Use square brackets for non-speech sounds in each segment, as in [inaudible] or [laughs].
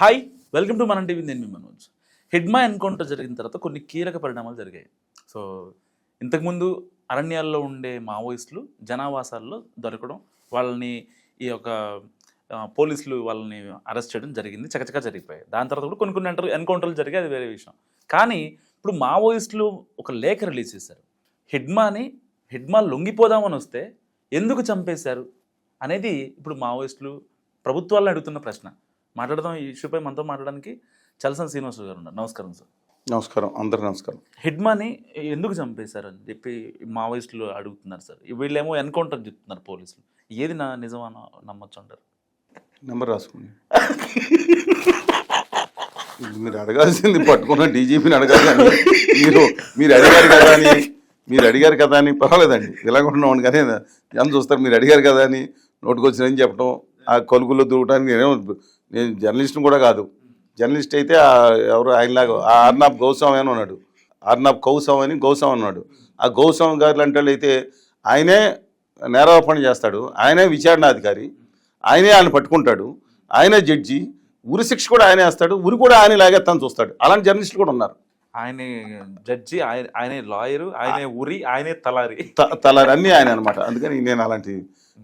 Hi welcome to మన TV నేను మీ మనోజ్. హిడ్మా ఎన్కౌంటర్ జరిగిన తర్వాత కొన్ని కీలక పరిణామాలు జరిగాయి. సో ఇంతకుముందు అరణ్యాల్లో ఉండే మావోయిస్టులు జనావాసాల్లో దొరకడం వాళ్ళని ఈ యొక్క పోలీసులు వాళ్ళని అరెస్ట్ చేయడం జరిగింది చకచకా జరిగిపోయాయి. దాని తర్వాత కూడా కొన్ని కొన్ని ఎంటర్ ఎన్కౌంటర్లు జరిగాయి అది వేరే విషయం. కానీ ఇప్పుడు మావోయిస్టులు ఒక లేఖ రిలీజ్ చేశారు. హిడ్మాని హిడ్మా లొంగిపోదామని వస్తే ఎందుకు చంపేశారు అనేది ఇప్పుడు మావోయిస్టులు ప్రభుత్వాలను అడుగుతున్న ప్రశ్న. మాట్లాడదాం ఈ ఇష్యూపై మనతో మాట్లాడడానికి చలసన్ శ్రీనివాస్ గారు ఉన్నారు. నమస్కారం సార్ నమస్కారం అందరు నమస్కారం. హిడ్మాని ఎందుకు చంపేశారు అని చెప్పి మావోయిస్టులు అడుగుతున్నారు సార్ వీళ్ళేమో ఎన్కౌంటర్ చెప్తున్నారు పోలీసులు. ఏది నా నిజమా నమ్మొచ్చు అంటారు? నెంబర్ రాసుకోండి. మీరు అడగాల్సింది పట్టుకున్న డీజీపీని అడగాలి మీరు మీరు అడిగారు కదా అని మీరు అడిగారు కదా అని పర్వాలేదండి. ఇలాగుంటున్నాం కానీ ఎంత చూస్తారు? మీరు అడిగారు కదా అని నోటుకొచ్చినని చెప్పడం ఆ కొలుగుల్లో దూరటానికి నేనేమో నేను జర్నలిస్ట్ని కూడా కాదు. జర్నలిస్ట్ అయితే ఎవరు ఆయనలాగా ఆ అర్నాబ్ గౌస్వామి అని ఉన్నాడు. అర్నాబ్ కౌస్వామి అని గౌస్వామి అన్నాడు ఆ గౌస్వామి గారు అంటే అయితే ఆయనే నేరారోపణ చేస్తాడు. ఆయనే విచారణాధికారి. ఆయనే ఆయన పట్టుకుంటాడు. ఆయనే జడ్జి. ఉరి శిక్ష కూడా ఆయనే వేస్తాడు. ఉరి కూడా ఆయన లాగేస్తాను చూస్తాడు. అలాంటి జర్నలిస్టులు కూడా ఉన్నారు. ఆయనే జడ్జి ఆయన ఆయనే లాయరు ఆయనే ఉరి ఆయనే తలారి. తలారి అన్నీ ఆయన అనమాట అందుకని నేను అలాంటి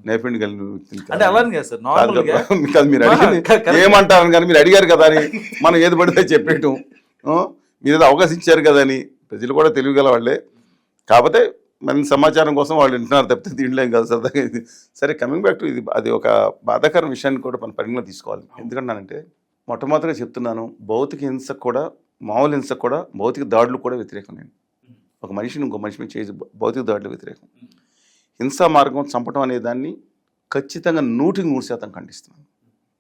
నైపుణ్యం కలిగిన. అంటే అలానే కదా సార్ నార్మల్గా కదా. మీరు అడిగింది క- క- ఏమంటారు కానీ మీరు అడిగారు కదా అని మనం ఏది పడితే చెప్పేయటం? మీరు ఏదో అవకాశం ఇచ్చారు కదా అని. ప్రజలు కూడా తెలియగల వాళ్ళే. కాకపోతే మన సమాచారం కోసం వాళ్ళు వింటున్నారు తప్పితే ఏం కాదు సరదాగా ఇది సరే కమింగ్ బ్యాక్ టు ఇది అది ఒక బాధాకర విషయాన్ని కూడా మన పరిగణలో తీసుకోవాలి. ఎందుకంటానంటే మొట్టమొదటిగా చెప్తున్నాను భౌతిక హింసకు కూడా మామూలు హింసకు కూడా భౌతిక దాడులు కూడా వ్యతిరేకం నేను ఒక మనిషిని ఇంకో మనిషి మీద చేసి భౌతిక దాడులు వ్యతిరేకం. హింసా మార్గం చంపడం అనే దాన్ని ఖచ్చితంగా నూటికి నూరు శాతం ఖండిస్తున్నాను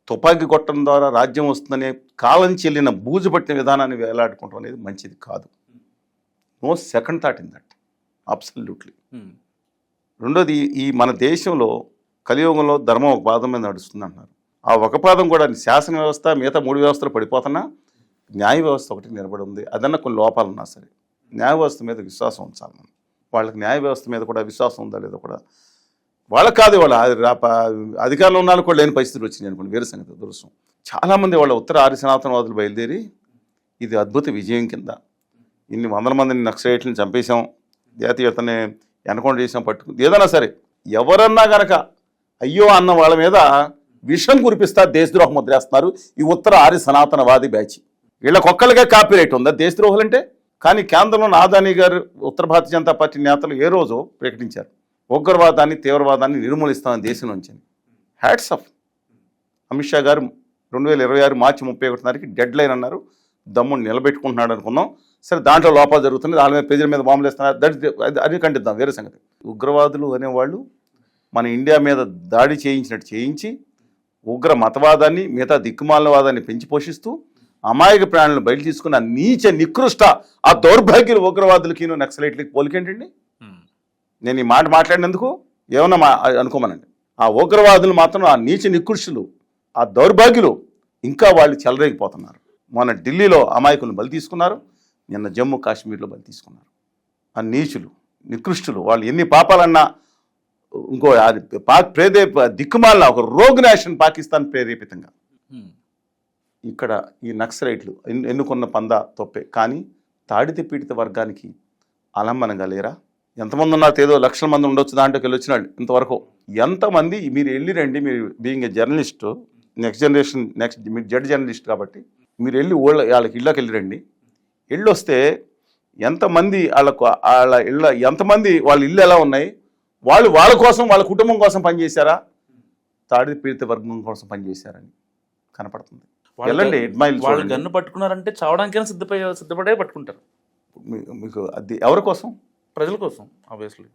తుపాకీ కొట్టడం ద్వారా రాజ్యం వస్తుందనే కాలం చెల్లిన బూజు పట్టిన విధానాన్ని వేలాడుకోవడం అనేది మంచిది కాదు. No second thought in that. Absolutely. రెండోది ఈ మన దేశంలో కలియుగంలో ధర్మం ఒక పాదం మీద నడుస్తుంది అంటున్నారు. ఆ ఒక పాదం కూడా శాసన వ్యవస్థ మిగతా మూడు వ్యవస్థలు పడిపోతున్నా న్యాయ వ్యవస్థ ఒకటి నిలబడి ఉంది. అదన్నా కొన్ని లోపాలు ఉన్నా సరే. న్యాయ వ్యవస్థ మీద విశ్వాసం ఉంచాలి మనం. వాళ్ళకి న్యాయ వ్యవస్థ మీద కూడా విశ్వాసం ఉందా లేదో కూడా వాళ్ళకి కాదు వాళ్ళ అధికారంలో ఉన్న కూడా లేని పరిస్థితులు వచ్చినాయి అనుకోండి. వేరే సంగతి చాలామంది వాళ్ళ ఉత్తర ఆర్య సనాతనవాదులు బయలుదేరి ఇది అద్భుత విజయం కింద. ఇన్ని వందల మందిని నక్సలైట్లను చంపేశాం. జాతీయతని ఎన్కౌంటర్ చేసాం పట్టుకు ఏదైనా సరే ఎవరన్నా గనక అయ్యో అన్న వాళ్ళ మీద విషం కురిపిస్తా దేశద్రోహం ముద్రేస్తున్నారు ఈ ఉత్తర ఆర్య సనాతనవాది బ్యాచ్. వీళ్ళకొక్కళ్ళకే కాపీరైట్ ఉందా? దేశద్రోహులు అంటే కానీ కేంద్రంలో నాదాని గారు ఉత్తర భారతీయ జనతా పార్టీ నేతలు ఏ రోజు ప్రకటించారు? ఉగ్రవాదాన్ని తీవ్రవాదాన్ని నిర్మూలిస్తామని దేశం నుంచి హ్యాట్స్ ఆఫ్ అమిత్ షా గారు రెండు వేల ఇరవై ఆరు మార్చి ముప్పై ఒకటి తారీఖు డెడ్ లైన్ అన్నారు. దమ్ముని నిలబెట్టుకుంటున్నాడు అనుకున్నాం. సరే దాంట్లో లోపాలు జరుగుతుంది దాని మీద ప్రజల మీద బాంబులు వేస్తున్నారు. దట్ అది- అది ఖండిద్దాం. వేరే సంగతి. ఉగ్రవాదులు అనేవాళ్ళు మన ఇండియా మీద దాడి చేయించినట్టు చేయించి ఉగ్ర మతవాదాన్ని మిగతా దిక్కుమాలవాదాన్ని పెంచి పోషిస్తూ అమాయక ప్రాణులను బయట తీసుకున్న నీచ నికృష్ట ఆ దౌర్భాగ్యులు ఉగ్రవాదులకి నక్సలైట్లకి పోలికేంటండి? నేను ఈ మాట మాట్లాడినందుకు ఏమన్నా మా అనుకోమనండి. ఆ ఉగ్రవాదులు మాత్రం ఆ నీచ నికృష్టులు ఆ దౌర్భాగ్యులు ఇంకా వాళ్ళు చెలరేగిపోతున్నారు. మొన్న ఢిల్లీలో అమాయకులను బలి తీసుకున్నారు నిన్న జమ్మూ కాశ్మీర్లో బలి తీసుకున్నారు. ఆ నీచులు నికృష్టులు వాళ్ళు ఎన్ని పాపాలన్నా ఇంకో అది ప్రేదే దిక్కుమాలిన ఒక రోగ్ నేషన్ పాకిస్తాన్ ప్రేరేపితంగా. ఇక్కడ ఈ నక్సలైట్లు ఎన్నుకున్న పంద తొప్పే. కానీ తాడిత పీడిత వర్గానికి అలంబనంగా లేరా? ఎంతమంది ఉన్నారు? ఏదో లక్షల మంది ఉండొచ్చు దాంట్లోకి వెళ్ళి వచ్చిన ఇంతవరకు. ఎంతమంది మీరు వెళ్ళి రండి మీరు being a journalist next generation next మీరు జడ్ జర్నలిస్ట్ కాబట్టి మీరు వెళ్ళి ఊళ్ళ వాళ్ళకి ఇళ్ళకి వెళ్ళి రండి. ఇళ్ళు వస్తే ఎంతమంది వాళ్ళకు వాళ్ళ ఇళ్ళ ఎంతమంది వాళ్ళ ఇల్లు ఎలా ఉన్నాయి? వాళ్ళు వాళ్ళ కోసం వాళ్ళ కుటుంబం కోసం పనిచేశారా? తాడి పీడిత వర్గం కోసం పనిచేశారని కనపడుతుంది. వెళ్ళండి వాళ్ళు. గన్ను పట్టుకున్నారంటే చావడానికైనా సిద్ధపై సిద్ధపడే పట్టుకుంటారు. మీకు అది ఎవరి కోసం? ప్రజల కోసం ఆబ్వియస్లీ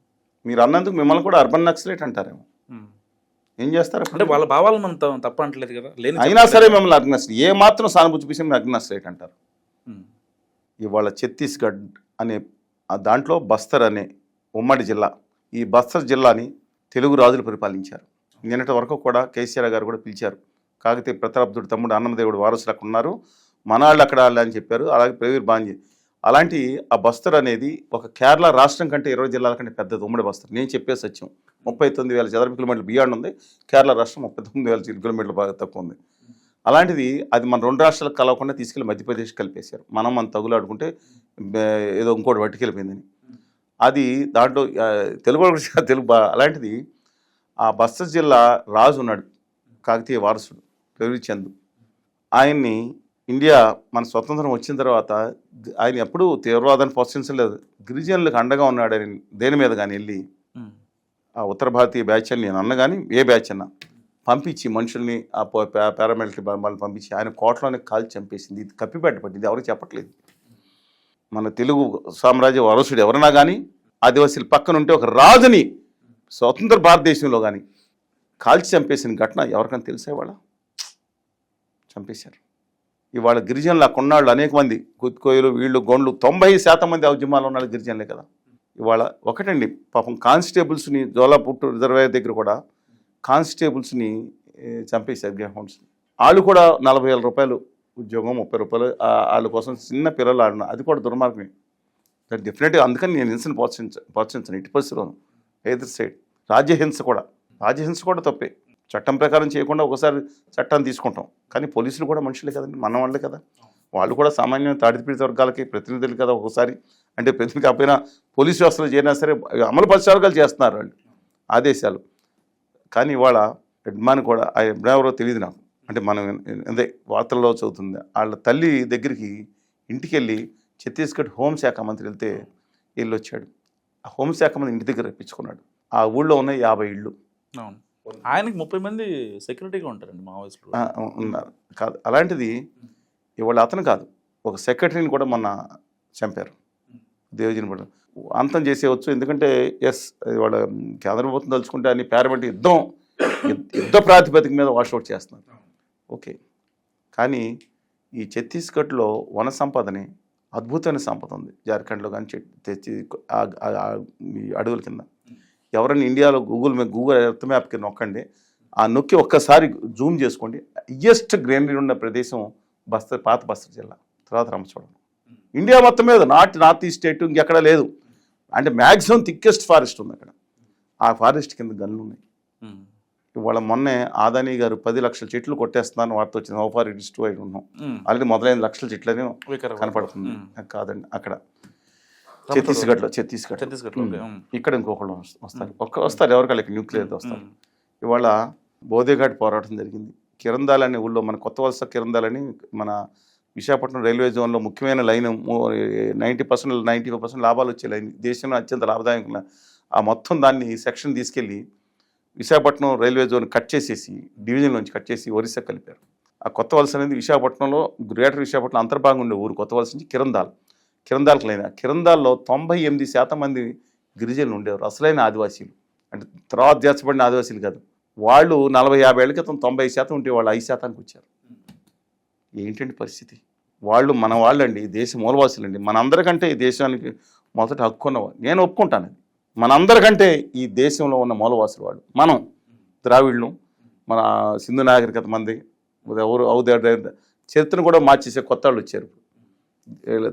మీరు అన్నందుకు మిమ్మల్ని కూడా అర్బన్ నక్సలేట్ అంటారేమో. ఏం చేస్తారు అంటే వాళ్ళ భావాలను మనం తప్ప అంటలేదు కదా. లేని అయినా సరే మిమ్మల్ని అర్బన్ నక్సలేట్ ఏ మాత్రం సానుభూతి చూసి మీరు అర్బన్ నక్సలేట్ అంటారు. ఇవాళ ఛత్తీస్గఢ్ అనే దాంట్లో బస్తర్ అనే ఉమ్మడి జిల్లా ఈ బస్తర్ జిల్లాని తెలుగు రాజులు పరిపాలించారు. నిన్నటి వరకు కూడా కేసీఆర్ గారు కూడా పిలిచారు. కాకతీయ ప్రతాప్దుడు తమ్ముడు అన్నమదేవుడు వారసులు అక్కడ ఉన్నారు. మనాళ్ళు అక్కడ వాళ్ళు అని చెప్పారు. అలాగే ప్రవీర్ బాంజీ. అలాంటి ఆ బస్తర్ అనేది ఒక కేరళ రాష్ట్రం కంటే ఇరవై జిల్లాల కంటే పెద్దది ఉమ్మడి బస్తర్. నేను చెప్పే సత్యం. ముప్పై తొమ్మిది వేల చదరపు కిలోమీటర్లు బియాండ్ ఉంది. కేరళ రాష్ట్రం ముప్పై తొమ్మిది వేల కిలోమీటర్లు బాగా తక్కువ ఉంది. అలాంటిది అది మన రెండు రాష్ట్రాలకు కలవకుండా తీసుకెళ్ళి మధ్యప్రదేశ్ కలిపేశారు. మనం మన తగులాడుకుంటే ఏదో ఇంకోటి పట్టుకెళ్ళిపోయిందని అది దాంట్లో తెలుగు తెలుగు అలాంటిది ఆ బస్తర్ జిల్లా రాజు ఉన్నాడు. కాకతీయ వారసుడు. రవిచంద్ ఆయన్ని ఇండియా మన స్వతంత్రం వచ్చిన తర్వాత ఆయన ఎప్పుడూ తీవ్రవాదాన్ని ప్రోత్సహించలేదు. గిరిజనులకు అండగా ఉన్నాడు ఆయన దేని మీద కానీ వెళ్ళి. ఆ ఉత్తర భారతీయ బ్యాచ్ అని నేను అన్న కానీ ఏ బ్యాచ్ అన్నా పంపించి మనుషుల్ని ఆ పారామిలిటరీ బల- వాళ్ళని పంపించి ఆయన కోటలోనే కాల్చి చంపేసింది. ఇది కప్పిపెట్టబడింది. ఎవరికి చెప్పట్లేదు. మన తెలుగు సామ్రాజ్య వారసుడు ఎవరన్నా కానీ ఆదివాసీల పక్కన ఉంటే ఒక రాజుని స్వతంత్ర భారతదేశంలో కానీ కాల్చి చంపేసిన ఘటన ఎవరికైనా తెలిసేవాళ్ళ చంపేశారు. ఇవాళ గిరిజనులు ఆ కొన్నాళ్ళు అనేక మంది కుత్కోయలు వీళ్ళు గొండ్లు తొంభై శాతం మంది ఆ ఉద్యమాల్లో ఉన్న గిరిజనులే కదా. ఇవాళ ఒకటండి పాపం కానిస్టేబుల్స్ని జోలాపుట్టు రిజర్వేర్ దగ్గర కూడా కానిస్టేబుల్స్ని చంపేశారు గ్రేమ్ వాళ్ళు కూడా నలభై వేల రూపాయలు ఉద్యోగం ముప్పై రూపాయలు వాళ్ళ కోసం చిన్న పిల్లలు ఆడిన అది కూడా దుర్మార్గమే. దాన్ని డెఫినెట్గా అందుకని నేను హింసను ప్రోత్సహించ ప్రోత్సహించను ఇటు పరిస్థితుల్లోనూ ఎదురు సైడ్ రాజ్యహింస కూడా రాజ్యహింస కూడా తప్పే. చట్టం ప్రకారం చేయకుండా ఒకసారి చట్టాన్ని తీసుకుంటాం. కానీ పోలీసులు కూడా మనుషులే కదండి మన వాళ్ళే కదా. వాళ్ళు కూడా సామాన్య తాడిపీడిత వర్గాలకి ప్రతినిధులు కదా ఒకసారి. అంటే ప్రతినిధి కాకపోయినా పోలీస్ వ్యవస్థలు చేరినా సరే అమలు పరిచారకాలు చేస్తున్నారు వాళ్ళు ఆదేశాలు. కానీ ఇవాళ యజమాని కూడా ఆ యజమాని ఎవరో తెలియదు నాకు. అంటే మనం అదే వార్తల్లో చదువుతుంది వాళ్ళ తల్లి దగ్గరికి ఇంటికి వెళ్ళి ఛత్తీస్గఢ్ హోంశాఖ మంత్రి వెళ్తే వెళ్ళొచ్చాడు. ఆ హోంశాఖ మంత్రి ఇంటి దగ్గర రప్పించుకున్నాడు. ఆ ఊళ్ళో ఉన్న యాభై ఇళ్ళు. అవును. ఆయనకి ముప్పై మంది సెక్యూరిటీగా ఉంటారండి మావోయిస్టులు. ఉన్నారు కాదు అలాంటిది ఇవాళ అతను కాదు ఒక సెక్రటరీని కూడా మొన్న చంపారు. దేవజీని కూడా. అంతం చేసేయవచ్చు ఎందుకంటే ఎస్ ఇవాళ కేంద్ర ప్రభుత్వం తలుచుకుంటే అని పారామిలిటరీ యుద్ధం యుద్ధ- ప్రాతిపదిక మీద వాషౌట్ చేస్తున్నారు. ఓకే. కానీ ఈ ఛత్తీస్గఢ్లో వన సంపదని అద్భుతమైన సంపద ఉంది. జార్ఖండ్లో కానీ చెట్ తెచ్చి అడవుల కింద. ఎవరైనా ఇండియాలో గూగుల్ మ్యాప్ గూగుల్ ఎర్త్ మ్యాప్కి నొక్కండి ఆ నొక్కి ఒక్కసారి జూమ్ చేసుకోండి. హయ్యెస్ట్ గ్రీనరీ ఉన్న ప్రదేశం బస్తర్ పాత బస్తర్ జిల్లా. తర్వాత రామచోడవరం. ఇండియా మొత్తం మీద నార్త్ నార్త్ ఈస్ట్ స్టేట్ ఇంకెక్కడ లేదు. అంటే మ్యాక్సిమం థిక్కెస్ట్ ఫారెస్ట్ ఉంది అక్కడ. ఆ ఫారెస్ట్ కింద గన్లు ఉన్నాయి. ఇవాళ మొన్నే ఆదాని గారు పది లక్షల చెట్లు కొట్టేస్తున్నాను వార్త వచ్చింది. డిస్ట్రూ అయి ఉన్నాం. ఆల్రెడీ మొదలైన లక్షల చెట్లని వికారాబాద్. కనపడుతుంది. కాదండి అక్కడ. ఛత్తీస్గఢ్లో ఛత్తీస్గఢ్ ఛత్తీస్గఢ్లో. ఉమ్. ఇక్కడ ఇంకొకళ్ళు వస్- వస్తారు. ఒక్క వస్తారు ఎవరికాళ్ళకి న్యూక్లియర్ వస్తారు. ఇవాళ బోధేఘాట్ పోరాటం జరిగింది. కిరందాల్ అనే ఊళ్ళో మన కొత్త వలస కిరందాలని మన విశాఖపట్నం రైల్వే జోన్లో ముఖ్యమైన line ninety percent ninety five percent లాభాలు వచ్చే లైన్. దేశంలో అత్యంత లాభదాయకమైన ఆ మొత్తం దాన్ని సెక్షన్ తీసుకెళ్ళి విశాఖపట్నం రైల్వే జోన్ కట్ చేసేసి డివిజన్ నుంచి కట్ చేసి ఒరిస్సా కలిపారు. ఆ కొత్త వలస అనేది విశాఖపట్నంలో గ్రేటర్ విశాఖపట్నం అంతర్భాగం ఉండే ఊరు కొత్త వలస నుంచి కిరందాల్. కిరందాలకు లేదా కిరందాల్లో తొంభై ఎనిమిది శాతం మంది గిరిజనులు ఉండేవారు అసలైన ఆదివాసీలు. అంటే తర్వాత చేర్చబడిన ఆదివాసీలు కాదు. వాళ్ళు నలభై యాభై ఏళ్ళ క్రితం తొంభై శాతం ఉంటే వాళ్ళు ఐదు శాతానికి వచ్చారు. ఏంటండి పరిస్థితి? వాళ్ళు మన వాళ్ళండి దేశ మూలవాసులండి. మనందరికంటే ఈ దేశానికి మొదట హక్కు ఉన్నవాళ్ళు నేను ఒప్పుకుంటాను అది. మనందరికంటే ఈ దేశంలో ఉన్న మూలవాసులు వాళ్ళు. మనం ద్రావిడ్లు మన సింధు నాగరికత మంది ఎవరు అవుదే చరిత్రను కూడా మార్చేసే కొత్త వాళ్ళు వచ్చారు.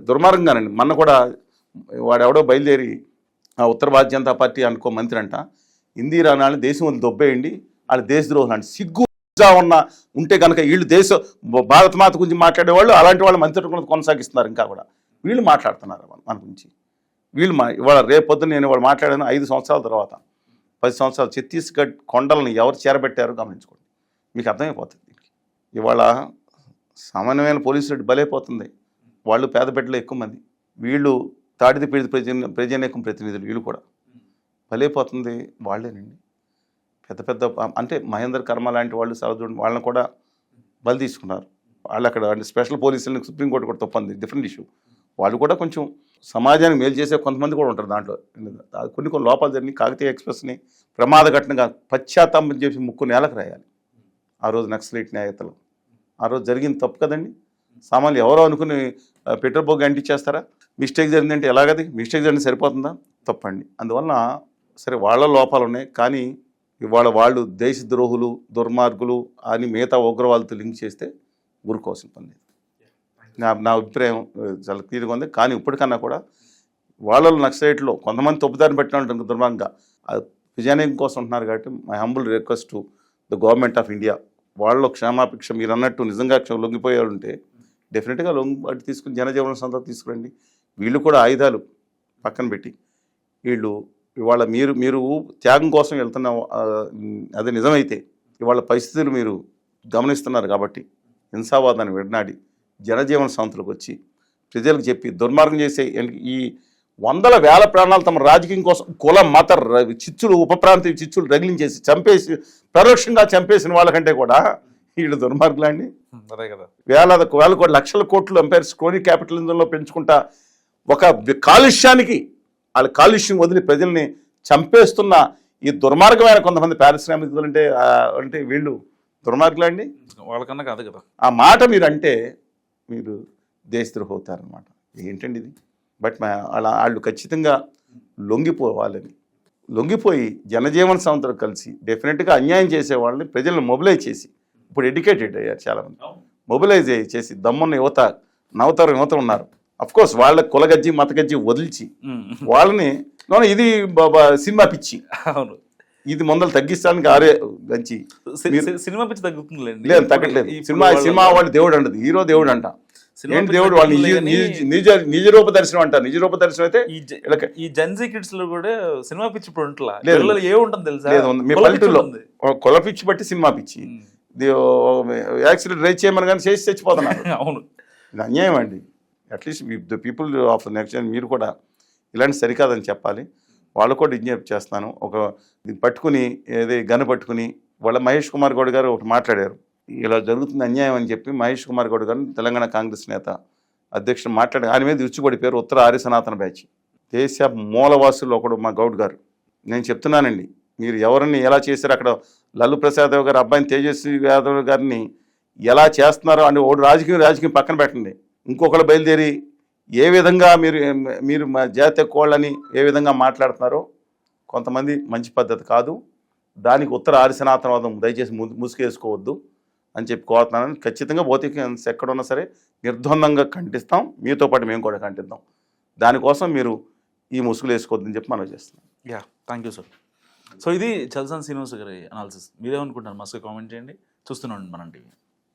దుర్మార్గంగానండి. మొన్న కూడా వాడెవడో బయలుదేరి ఆ ఉత్తర భారతీయ జనతా పార్టీ అనుకో మంత్రి అంట ఇందిరా నాని దేశం వదిలి దొబ్బేయండి వాళ్ళ దేశద్రోహులు అండి సిగ్గు ఉన్న ఉంటే కనుక వీళ్ళు దేశ భారత మాత గురించి మాట్లాడేవాళ్ళు అలాంటి వాళ్ళు మంత్రి కొనసాగిస్తున్నారు ఇంకా కూడా. వీళ్ళు మాట్లాడుతున్నారు మన- మన గురించి. వీళ్ళు మా ఇవాళ రేపొద్దున నేను ఇవాళ మాట్లాడాను ఐదు సంవత్సరాల తర్వాత. పది సంవత్సరాలు ఛత్తీస్గఢ్ కొండలను ఎవరు చేరబెట్టారో గమనించుకోండి. మీకు అర్థమైపోతుంది ఇవాళ సామాన్యమైన రెడ్డి బలైపోతుంది. వాళ్ళు పేద బిడ్డలు ఎక్కువ మంది. వీళ్ళు తాడిది పీడిత ప్రజ ప్రజానేకం ప్రతినిధులు వీళ్ళు కూడా. భలేపోతుంది వాళ్ళేనండి. పెద్ద పెద్ద అంటే మహేందర్ కర్మ లాంటి వాళ్ళు సరదుడు వాళ్ళని కూడా బలి తీసుకున్నారు. వాళ్ళు అక్కడ అంటే స్పెషల్ పోలీసులని సుప్రీంకోర్టు కూడా తప్పంది డిఫరెంట్ ఇష్యూ. వాళ్ళు కూడా కొంచెం సమాజానికి మేలు చేసే కొంతమంది కూడా ఉంటారు దాంట్లో. కొన్ని కొన్ని లోపాలు జరిగి కాకతీయ ఎక్స్ప్రెస్ని ప్రమాద ఘటనగా పశ్చాత్తాపం చేసి ముక్కు నేలకు రాయాలి. ఆ రోజు నక్సలైట్ న్యాయతలు. ఆ రోజు జరిగింది తప్పు కదండి. సామాన్లు ఎవరో అనుకుని ఆ, పెట్రోల్ బోగి అంటించేస్తారా మిస్టేక్ జరిగిందంటే ఎలాగది? మిస్టేక్ జరిగింది సరిపోతుందా? తప్పండి. అందువలన సరే వాళ్ళ లోపాలు ఉన్నాయి కానీ ఇవాళ వాళ్ళు దేశద్రోహులు దుర్మార్గులు అని మిగతా ఉగ్రవాదులతో లింక్ చేస్తే ఊరుకోవాల్సిన పని లేదు. నా నా అభిప్రాయం చాలా క్లియర్గా ఉంది. కానీ ఇప్పటికన్నా కూడా వాళ్ళలో నక్సలైట్లో కొంతమంది తప్పుదారిని పెట్టిన దుర్మార్గంగా. అది విజయానికి కోసం ఉంటున్నారు కాబట్టి my humble request to the government of India వాళ్ళ క్షమాపేక్ష మీరు అన్నట్టు నిజంగా లొంగిపోయారు ఉంటే డెఫినెట్గా లొంగి అటు తీసుకుని జనజీవన సంతా తీసుకురండి. వీళ్ళు కూడా ఆయుధాలు పక్కన పెట్టి వీళ్ళు ఇవాళ మీరు మీరు త్యాగం కోసం వెళ్తున్న అది నిజమైతే ఇవాళ పరిస్థితులు మీరు గమనిస్తున్నారు కాబట్టి హింసావాదాన్ని విడనాడి జనజీవన సంస్థలకు వచ్చి ప్రజలకు చెప్పి దుర్మార్గం చేసే ఈ వందల వేల ప్రాణాలు తమ రాజకీయం కోసం కుల మత చిచ్చులు ఉపప్రాంతీయ చిచ్చులు రగిలించేసి చంపేసి పరోక్షంగా చంపేసిన వాళ్ళకంటే కూడా వీళ్ళు దుర్మార్గులండి అదే కదా. వేల వేల కోట్ల లక్షల కోట్లు ఎంపైర్స్ క్రోనీ క్యాపిటలిజంలో పెంచుకుంటా ఒక కాలుష్యానికి వాళ్ళ కాలుష్యం వదిలి ప్రజల్ని చంపేస్తున్న ఈ దుర్మార్గమైన కొంతమంది పారిశ్రామికులు అంటే అంటే వీళ్ళు దుర్మార్గులండి వాళ్ళకన్నా కాదు కదా. ఆ మాట మీరు అంటే మీరు దేశద్రోహి అవుతారనమాట ఏంటండి ఇది? బట్ మా అలా వాళ్ళు ఖచ్చితంగా లొంగిపోవాలని. లొంగిపోయి జనజీవన సంస్థలు కలిసి డెఫినెట్గా అన్యాయం చేసే వాళ్ళని ప్రజలను మొబిలైజ్ చేసి ఇప్పుడు ఎడ్యుకేటెడ్ అయ్యారు చాలామంది. మొబిలైజ్ అయ్యి చేసి దమ్మున్న యువత నవతరం యువత ఉన్నారు. అఫ్ కోర్స్ వాళ్ళ కులగజ్జి మతగజ్జి వదిలిచి. వాళ్ళని "నో, ఇది సినిమా పిచ్చి. అవును. ఇది ముందలు తగ్గిస్తానికి ఆరే సి- సినిమా పిచ్చి తగ్గుతుందిలేండి. లేదు తగ్గట్లేదు. సినిమా సినిమా వాళ్ళు దేవుడు అంటది హీరో దేవుడు అంట ఏంటి దేవుడు వాళ్ళు నిజ రూప దర్శనం అంటారు. నిజ రూప దర్శనం అయితే ఈ జ- వీళ్ళకి- ఈ జెన్సీ కిడ్స్లో కూడా సినిమా పిచ్చి ఇప్పుడు ఉంటలా? ఏ ఉంటుంది తెలుసా. మీ పల్లెటూరులో కుల పిచ్చి బట్టి సినిమా పిచ్చి. యాక్సిడెంట్ రైట్ చేయమని కానీ చేసి చచ్చిపోతున్నారు. [laughs] అవును. ఇది అన్యాయం అండి. At least the people of next మీరు కూడా ఇలాంటి సరికాదని చెప్పాలి. వాళ్ళు కూడా విజ్ఞప్తి చేస్తున్నాను. ఒక పట్టుకుని ఏది గన్ను పట్టుకుని వాళ్ళ మహేష్ కుమార్ గౌడ్ గారు ఒకటి మాట్లాడారు. ఇలా జరుగుతుంది అన్యాయం అని చెప్పి మహేష్ కుమార్ గౌడ్ గారు తెలంగాణ కాంగ్రెస్ నేత అధ్యక్షుడు మాట్లాడి ఆయన మీద విచ్చుపడిపోయారు ఉత్తర ఆర్య సనాతన బ్యాచ్. దేశ మూలవాసులు ఒకడు మా గౌడ్ గారు. నేను చెప్తున్నానండి. మీరు ఎవరిని ఎలా చేశారు అక్కడ లల్లు ప్రసాద్ యాదవ్ గారు అబ్బాయిని తేజస్వి యాదవ్ గారిని ఎలా చేస్తున్నారో అని ఒకడు రాజకీయం రాజకీయం పక్కన పెట్టండి. ఇంకొకరు బయలుదేరి ఏ విధంగా మీరు మీరు మా జాతీయ కోళ్ళని ఏ విధంగా మాట్లాడుతున్నారో కొంతమంది మంచి పద్ధతి కాదు. దానికి ఉత్తర ఆరిసనాతనవాదం దయచేసి ము- ముసుగేసుకోవద్దు అని చెప్పి కోరుతున్నాను. ఖచ్చితంగా భౌతిక హింస ఎక్కడున్నా సరే నిర్ద్వందంగా కంటిస్తాం మీతో పాటు మేము కూడా కంటిద్దాం దానికోసం మీరు ఈ ముసుగులు వేసుకోవద్దని చెప్పి మనం చేస్తున్నాం yeah thank you sir. So ఇది చల్సాన్ శ్రీనివాస్ గారి అనాలిసిస్ మీరేమనుకుంటారు మస్తు కామెంట్ చేయండి. చూస్తున్నాం మనం టీవీ.